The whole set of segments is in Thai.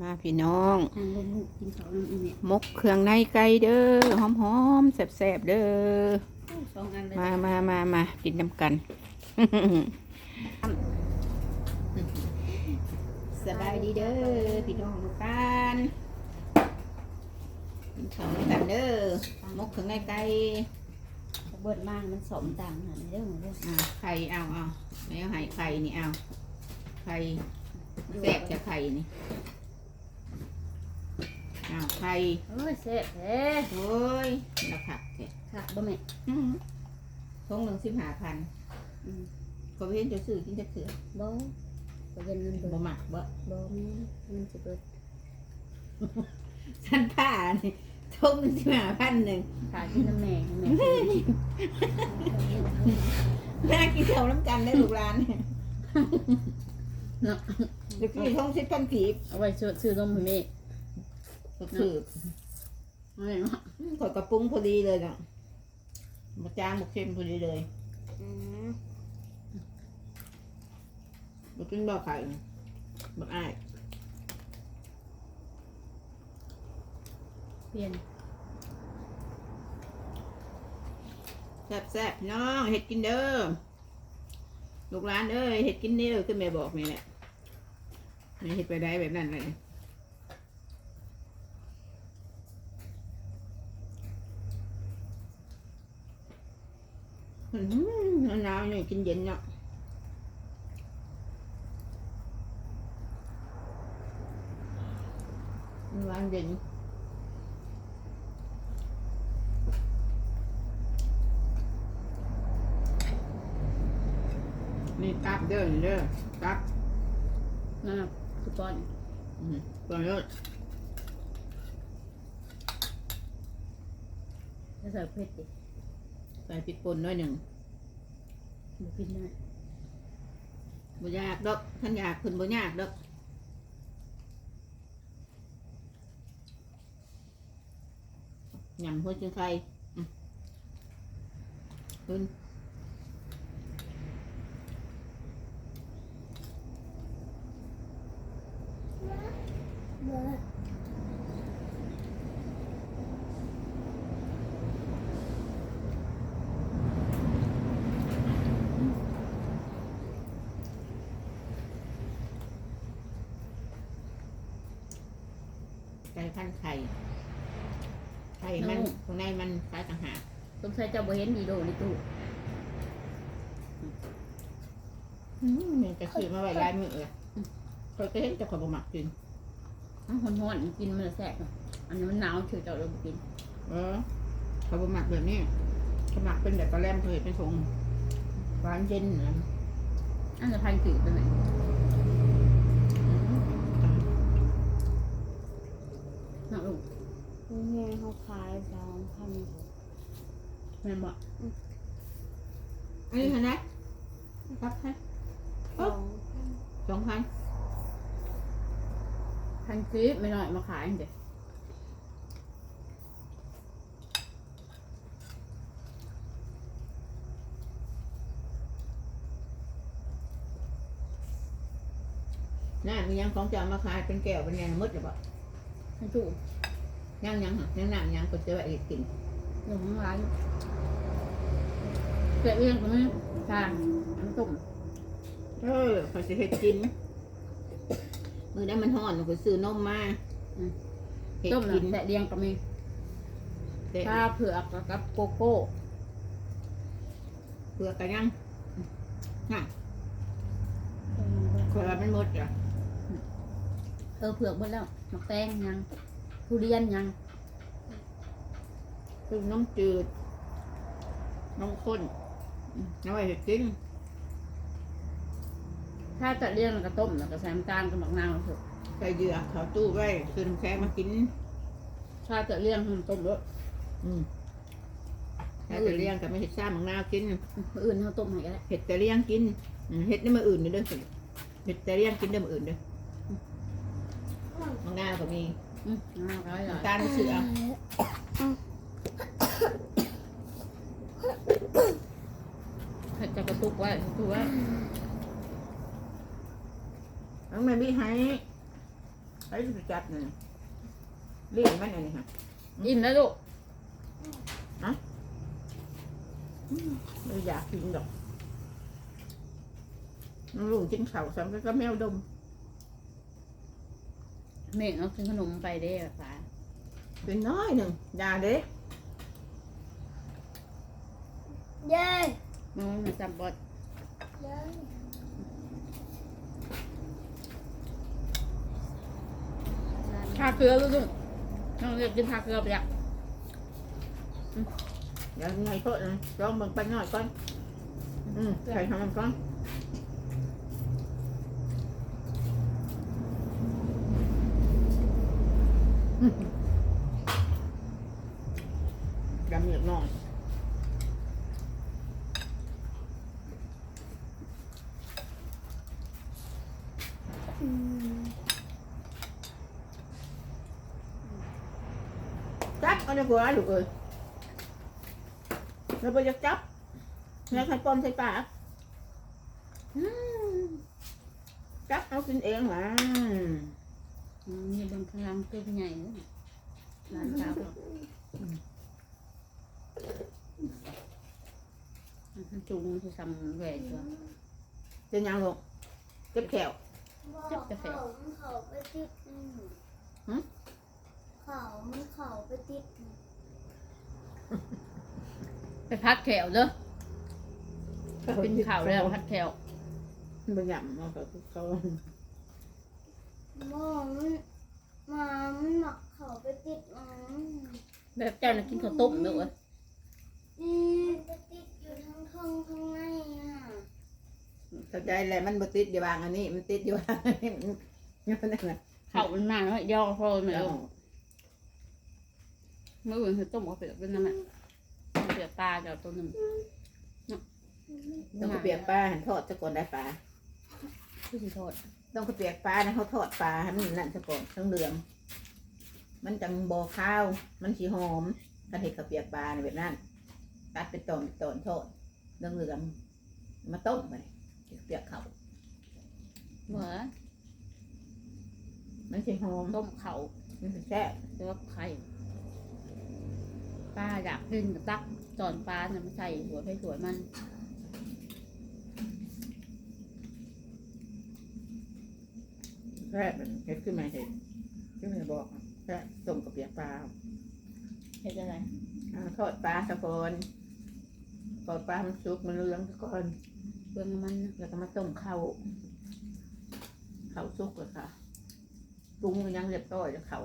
มาพี่น้องทางลงกินเขาน้ำอีเนี่ยมกเครื่องในไก่เด้อหอมหอมๆแซ่บๆเด้อสองอันเลยมามามามากินน้ำกันสบายดีเด้อพี่น้องทุกท่านกินข้าวด้วยกันเด้อมกเครื่องในไก่เบิดมากมันสมต่างหันเรื่องของเรื่องอ่าไข่เอาเอาแล้วให้ไข่นี่เอาไข่แซ่บจะไข่นี่เอาไข่โอ้ยเซ่บแท้โอ้ยราคาแท้ค่ะบ่แม่อื้อหือทงหนึ่งสิบห้าพันอืมก็เห็นจะซื้อกินจะเถื่อบ่บ่เย็นเงินเบิดบ่หมักบ่บ่แม่มันสิเบิดสันผ้านี่ทงหนึ่งสิบห้าพันหนึ่งขากินน้ำแม่แม่แม่กินเท่าน้ำกันได้ลูกหลานเนาะเด็กนี่ทงสิบพันกีบเอาไว้ซื้อซื้อนมให้แม่ ก็คือเอาไว้เนาะขอยกระปุ้งพอดีเลยเนาะบะจางบะเค็มพอดีเลยบะกินบ่ไข่บะอ้ายเปลี่ยนแซ่บแซ่บๆพี่น้องเห็ดกินเด้อลูกหลานเอ้ยเห็ดกินเด้อคือแม่บอกนี่แหละไม่เห็ดไปได้แบบนั้นเลยอื้อหือหนาวๆนี่ กินเย็นเนาะหวานเย็นนี่กลับเด้อนี่เด้อกลับนั่นน่ะคือป้อนอืมก่อนเลยจะใส่เผ็ดดิใส่พริกป่นหน้อยหนึ่ง บ่กินได้บ่ยากดอกท่านอยากคุณบ่ยากดอกยำหัวจึงไข่อืมคุณ ไก่พันไข่ ไข่มันข้างในมันคล้ายต่างหากสงสัยเจ้าบ่เห็นดีโดในตู้อืมมันจะซื้อมาไว้ลายมือเลยคอยก็เห็นแต่ขอยบ่มักกิน อ้าวร้อนๆกินมันจะแซ่บเนาะอันนี้มันหนาวเฉยเจ้าเลยบ่กินเออขอยบ่มักแบบนี้ขอยมักเป็นแบบปลาแรมเคยเป็นทรงหวานเย็นนะอันจะพันจืดไปไหม นี่เขาขายสองพันแม่นบอกอันนี้เท่าไหร่ครับให้สองพันสองพันพันจืดไม่น้อยมาขายเด็น่ามียังของจะเอามาขายเป็นแก้วเป็นแนวมดหรือเปล่าพันจูด ยังยังค่ะยังหนังยังก็จะไว้อีกกินหนึ่งร้านเกลือเรื่องตรงนี้ทางน้ำตุ่มเออเขาจะเฮ็ดกินมือได้มันห่อนก็ซื้อนมมาเฮ็ดต้มกินน่ะแต่เรียงก็มีแต่ชาเผือกกับโกโก้เพื่อกันยังน่ะคอยว่ามันหมดอะเออเผือกหมดแล้วมะแตงยังทุเรียนยัง คือน้ำจืด น้ำข้นอืมเอาไว้เฮ็ดกินถ้าจะเรียงแล้วก็ต้มแล้วก็ใส่น้ำตาลกับมะนาวเถอะใส่เยื่อเขาตู้ไว้ซื้อน้ำแข็งมากิน ถ้าจะเรียงให้มันต้มด้วยอืมถ้าจะเลี้ยงกับไม่เห็ดซ่ามังนาวกินมื้ออื่นเขาต้มให้ก็ได้เห็ดแต่เลี้ยงกินอืมเห็ดนี่มาอื่นเด้อเด้อเห็ดแต่เลี้ยงกินเด้อมาอื่นเด้อมังนาวก็มีอืมมะนาวก็ได้ น้ำตาลไม่ซื้อเอาเผ็ดจะกระตุกไว้กระตุกไว้น้องแม่บี้ให้ไปช้ไปจัดนี่เลี้ยงมันอันนี้ค่ะอิ่มแล้วลูกไม่อยากกินดอกน้องลุงกินข้าวซ้ำก็แมวดมเมฆเอากินขนมไปได้อฟ้าเป็นน้อยหนึ่งอยาเด้ เย้มันมาจับบอดเย้ทาเกลือลูกน้องเรียกกินทาเกลือไปละ เดี๋ยวไงก็นะลองเบิ่งไปหน่อยก่อนอืมใส่ทำมันก่อนอืมดำเหนียบหน่อย อืม จับเอาในหัวลูกเอ้ยแล้วไปจะจับแล้วใครป้อมใส่ปากอืมจับ เอากินเองหว่าอืมนี่บางครั้งตัวใหญ่เลยร้านเช้าจุงที่ทำแหวนตัวจะยังลงเจ็บแขวจับกาแฟเขามันเขาไปติดอืมหึเขามันเขาไปติดไปพักแถวเด้อเป็นข่าวแล้วพักแถวบางอย่างมันก็เขามองมันมามันหมักเขาไปติดอืมแบบเจ้าน่ะกินข้าวต้มเด้อเว้ยอืมไปติดอยู่ทั้งท้องทั้งในอะเข้าใจแหละมันบ่ติดอยู่บางอันนี้ มันติดอยู่บางอันนี้มันนั่นแหละข้าวมันนานแล้วย่อพอเหมือนเอา เมื่อวันคือต้มเอาเปลือกเป็นนั่นแหละเอาเปลือกปลาเดี๋ยวตัวหนึ่งต้องไปเปียกปลาหันทอดซะก่อนได้ปลาคือสิโทษต้องไปเปียกปลานะเขาทอดปลาให้มันนั่นซะก่อนทั้งเหลือง มันจังบ่ข้าว มันสีหอมกันเห็ดข้าวเปียกปลาในแบบนั้นตัดเป็นตอนเป็นตอนทอดเหลืองเหลืองๆมาต้มไปเปียกเขาวเหมือมันสีหอมต้มเขามันสิแซ่บหรือว่าไข่ ปลาอยากขึ้นกับตักตอนปลาเนี่ยมันใส่หัวไปสวยมันแซ่บเห็ดขึ้นมาเห็ดขึ้นมาบอกแซ่บต้มกับเปียกปลาเห็นอะไรอ่าทอดปลาสะก่อนทอดปลามันสุกมันเหลืองสะก่อนเบื้องมันนะแล้วก็มาต้มข้าวข้าวสุกเลยค่ะปรุงยังเรียบร้อยแล้วเขา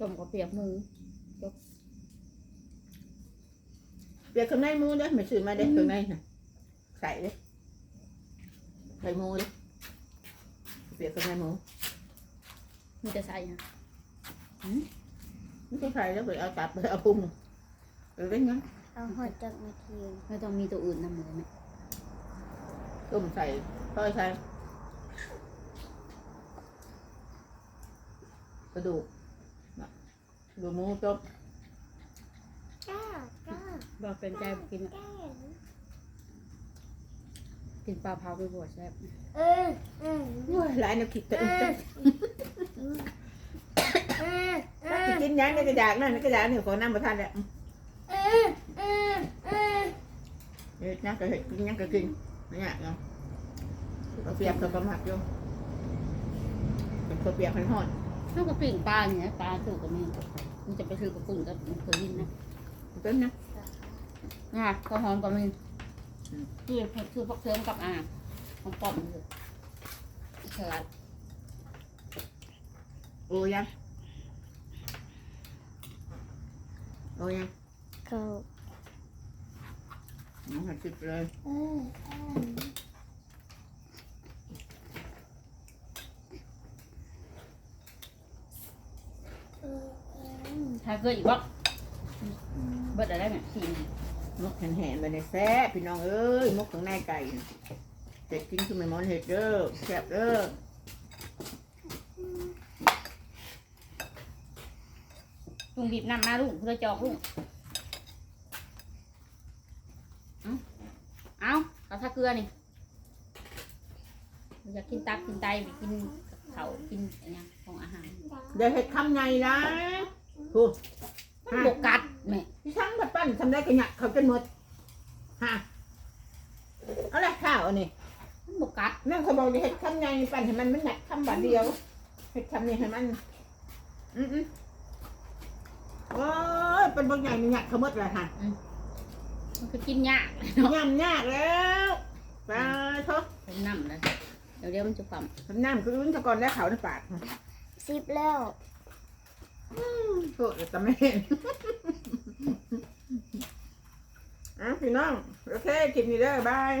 ต้มกับเปียกหมู เปียกข้างในหมูเด้อไม่ซื้อมาเด้อข้างในน่ะใส่เลยใส่หมูเลยเปียกข้างในหมูมีแต่ใส่นะไม่ใช่ใส่แล้วไปเอาตับไปเอาปรุงหรือเป็นไงเอาหอยจากมาทีนไม่ต้องมีตัวอื่นนำเลยไหมต้มใส่ต้อยใส่กระดูกน่ะกระดูกหมูต้มก้าก้า บอกเป็นใจกินอะกินปลาเผาไปบวชแซ่บเออเออโอ้ยหลายแนวคิดแต่อึดแต่เออเออกินยังในกระดาษนั่นในกระดาษนี่ขอน้ำประทานแล้วเออเออเออเฮ็ดยังก็เฮ็ดกินยังก็กินเนี่ยเนาะเราเปียกกับประมักอยู่เป็นคนเปียกเป็นหอนเท่ากับปิ่งปลาอย่างเนี่ยปลาถูกกับมีมันจะไปซื้อกับปุ่นกับมันเคยยินนะ เป็นนะ อะก็หอมกับมีคือคือพวกเทิมกับอ่าของปอมเลยสลัดโอ้ยังโอ้ยังเขาน้องหัดจิบเลยเออเออเออเออถ้าเกิดอีกว่าเบิดอะไรเนี่ยสี่ มกแห้งๆไปในแซ่บพี่น้องเอ้ยมกข้างในไก่เด็ดกินคือไม่มอนเห็ดเด้อแซ่บเด้อลุงบีบน้ำมาลุงเพื่อจอกลุงเอาเอาเอาถ้าเกลือนี่อยากกินตับกินไตไปกินเขาวกินอะไรเงี้ยของอาหารอย่าเห็ดคำใหญ่นะพูดมันบกกัดแม่ ที่ทั้งแบบปั้นทำได้กระหยักเขาจนหมดฮะเอาละข้าวอันนี้มันบกกัดนั่งเขาบอกดิเห็ดคำใหญ่ปั้นให้มันมันหนักคำบาทเดียวเห็ดคำใหญ่ให้มัน อืมอืมโอ้ยเป็นบางใหญ่มันหนักเขาหมดเลยฮะมันคือกินยากยำยากแล้วไปเถอะเป็นน้ำเลยเดี๋ยวเดี๋ยวมันจะปั๊มน้ำคือลุ้นตะกอนได้เขาในปากสิบแล้วโทษแต่ไม่เห็น อะพี่น้อง โอเคกินนี่เด้อบาย